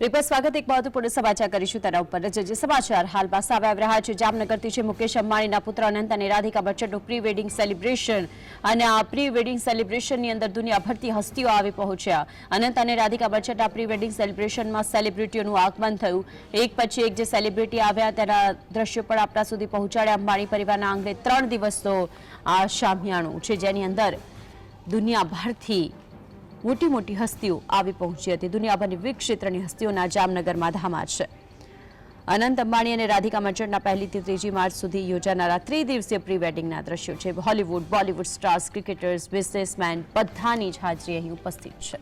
Report સ્વાગત, એક મહત્વપૂર્ણ સમાચાર કરીશું તેના ઉપર. જે સમાચાર હાલ સામે આવી રહ્યા છે, જામનગરથી છે મુકેશ અંબાણીના પુત્ર અનંત અને રાધિકા બચ્ચનનું પ્રી વેડિંગ સેલિબ્રેશન અને આ પ્રી વેડિંગ સેલિબ્રેશનની અંદર દુનિયાભરથી હસ્તીઓ આવી પહોંચ્યા. અનંત અને રાધિકા બચ્ચનના પ્રી વેડિંગ સેલિબ્રેશનમાં સેલિબ્રિટીઓનું આગમન થયું. એક પછી એક જે સેલિબ્રિટી આવ્યા, તેના દ્રશ્યો પણ આપણા સુધી પહોંચાડ્યા. અંબાણી પરિવારના આંગણે ત્રણ દિવસનો આ શામિયાણું છે, જેની અંદર દુનિયાભરથી મોટી મોટી હસ્તીઓ આવી પહોંચી હતી. દુનિયાભરની વિવિધ ક્ષેત્રની હસ્તીઓના જામનગરમાં ધામા છે. અનંત અંબાણી અને રાધિકા મંચળના પહેલીથી ત્રીજી માર્ચ સુધી યોજાનારા ત્રિદિવસીય પ્રી વેડિંગના દ્રશ્યો છે. Hollywood, Bollywood stars, cricketers, businessman બધાની જ હાજરી અહીં ઉપસ્થિત છે.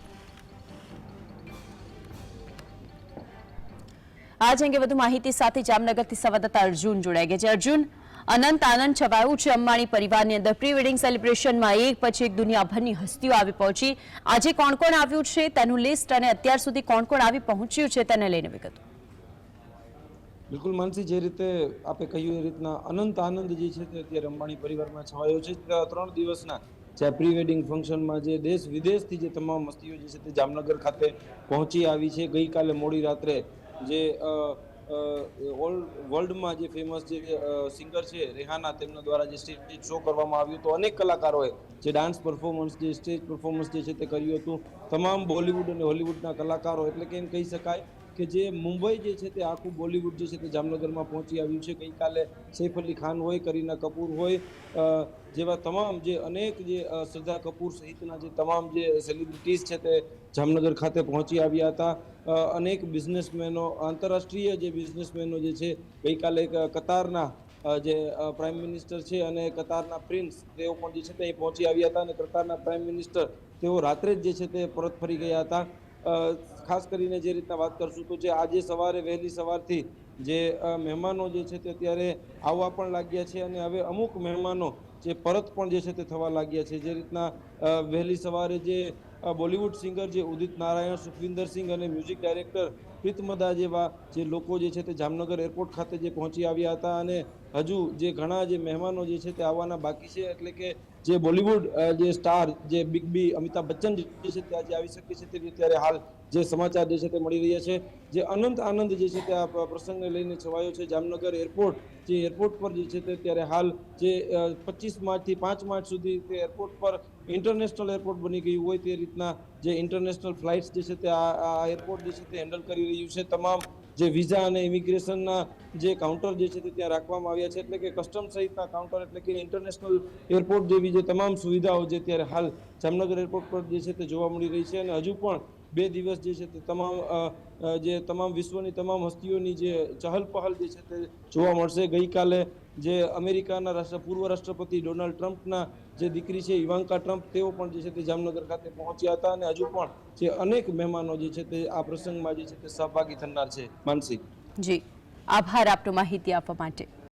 આજ અંગે વધુ માહિતી સાથે જામનગરથી સંવાદદાતા અર્જુન જોડાઈ ગયા છે. અર્જુન અનંત આનંદ છવાયું છે અંબાણી પરિવારની અંદર. પ્રી વેડિંગ સેલિબ્રેશનમાં એક પછી એક દુનિયાભરની હસ્તીઓ આવી પહોંચી. આજે કોણ કોણ આવ્યું છે તેનું લિસ્ટ અને અત્યાર સુધી કોણ કોણ આવી પહોંચ્યું છે તેને લઈને વિગતો. બિલકુલ માનસી, જે રીતે આપે કહ્યું એ રીતના અનંત આનંદ જે છે તે અત્યારે અંબાણી પરિવારમાં છવાયો છે. ત્રણ દિવસના જે પ્રી વેડિંગ ફંક્શનમાં જે દેશ વિદેશથી જે તમામ મસ્તીઓ જે છે તે જામનગર ખાતે પહોંચી આવી છે. ગઈકાલે મોડી રાત્રે જે ઓલ વર્લ્ડમાં જે ફેમસ જે સિંગર છે, રેહાના, તેમના દ્વારા જે સ્ટેજ શો કરવામાં આવ્યું તો અનેક કલાકારોએ જે ડાન્સ પરફોર્મન્સ જે સ્ટેજ પરફોર્મન્સ જે છે તે કર્યું હતું. તમામ બોલિવૂડ અને હોલિવૂડના કલાકારો, એટલે કે એમ કહી શકાય કે જે મુંબઈ જે છે તે આખું બોલિવૂડ જે છે તે જામનગરમાં પહોંચી આવ્યું છે. ગઈકાલે સૈફ અલી ખાન હોય, કરીના કપૂર હોય જેવા તમામ જે અનેક જે શ્રદ્ધા કપૂર સહિતના જે તમામ જે સેલિબ્રિટીઝ છે તે જામનગર ખાતે પહોંચી આવ્યા હતા. અનેક બિઝનેસમેનો આંતરરાષ્ટ્રીય જે બિઝનેસમેનો જે છે, ગઈકાલે કતારના જે પ્રાઇમ મિનિસ્ટર છે અને કતારના પ્રિન્સ તેઓ પણ જે છે તે પહોંચી આવ્યા હતા અને કતારના પ્રાઇમ મિનિસ્ટર તેઓ રાત્રે જ જે છે તે પરત ફરી ગયા હતા. ખાસ કરીને જે રીતના વાત કરશું તો જે આજે સવારે, વહેલી સવારથી જે મહેમાનો જે છે તે અત્યારે આવવા પણ લાગ્યા છે અને હવે અમુક મહેમાનો જે પરત પણ જે છે તે થવા લાગ્યા છે. જે રીતના વહેલી સવારે જે બોલિવૂડ સિંગર જે ઉદિત નારાયણ સુખવિન્દર સિંઘ અને મ્યુઝિક ડાયરેક્ટર પ્રીતમદા જેવા જે લોકો જે છે તે જામનગર એરપોર્ટ ખાતે જે પહોંચી આવ્યા હતા અને હજુ જે ઘણા જે મહેમાનો જે છે તે આવવાના બાકી છે, એટલે કે જે બોલિવૂડ જે સ્ટાર, જે બિગ બી અમિતાભ બચ્ચન જે છે તે આજે આવી શકે છે તેવી અત્યારે હાલ જે સમાચાર જે છે તે મળી રહ્યા છે, જે અનંત આનંદ જે છે તે આ પ્રસંગને લઈને છવાયો છે. જામનગર એરપોર્ટ, જે એરપોર્ટ પર જે છે તે અત્યારે હાલ જે પચીસ માર્ચથી પાંચ માર્ચ સુધી તે એરપોર્ટ પર ઇન્ટરનેશનલ એરપોર્ટ બની ગયું હોય તે રીતના જે ઇન્ટરનેશનલ ફ્લાઇટ્સ જે છે તે આ એરપોર્ટ જે છે તે હેન્ડલ કરી રહ્યું છે. તમામ જે વિઝા અને ઇમિગ્રેશનના જે કાઉન્ટર જે છે તે ત્યાં રાખવામાં આવ્યા છે. એટલે કે કસ્ટમ સહિતના કાઉન્ટર એટલે કે ઇન્ટરનેશનલ એરપોર્ટ જેવી જે તમામ સુવિધાઓ જે અત્યારે હાલ જામનગર એરપોર્ટ પર જે છે તે જોવા મળી રહી છે. અને હજુ પણ બે દિવસ જે છે તે તમામ જે તમામ વિશ્વની તમામ હસ્તીઓની જે ચહલ પહલ જે છે તે જોવા મળશે. ગઈકાલે જે અમેરિકાના રાષ્ટ્ર, પૂર્વ રાષ્ટ્રપતિ ડોનાલ્ડ ટ્રમ્પના જે દીકરી છે ઇવાંકા ટ્રમ્પ, તેઓ પણ જે છે તે જામનગર ખાતે પહોંચ્યા હતા અને હજુ પણ જે અનેક મહેમાનો જે છે તે આ પ્રસંગમાં જે છે તે સહભાગી થનાર છે. માનસિક જી. આભાર આપનો માહિતી આપવા માટે.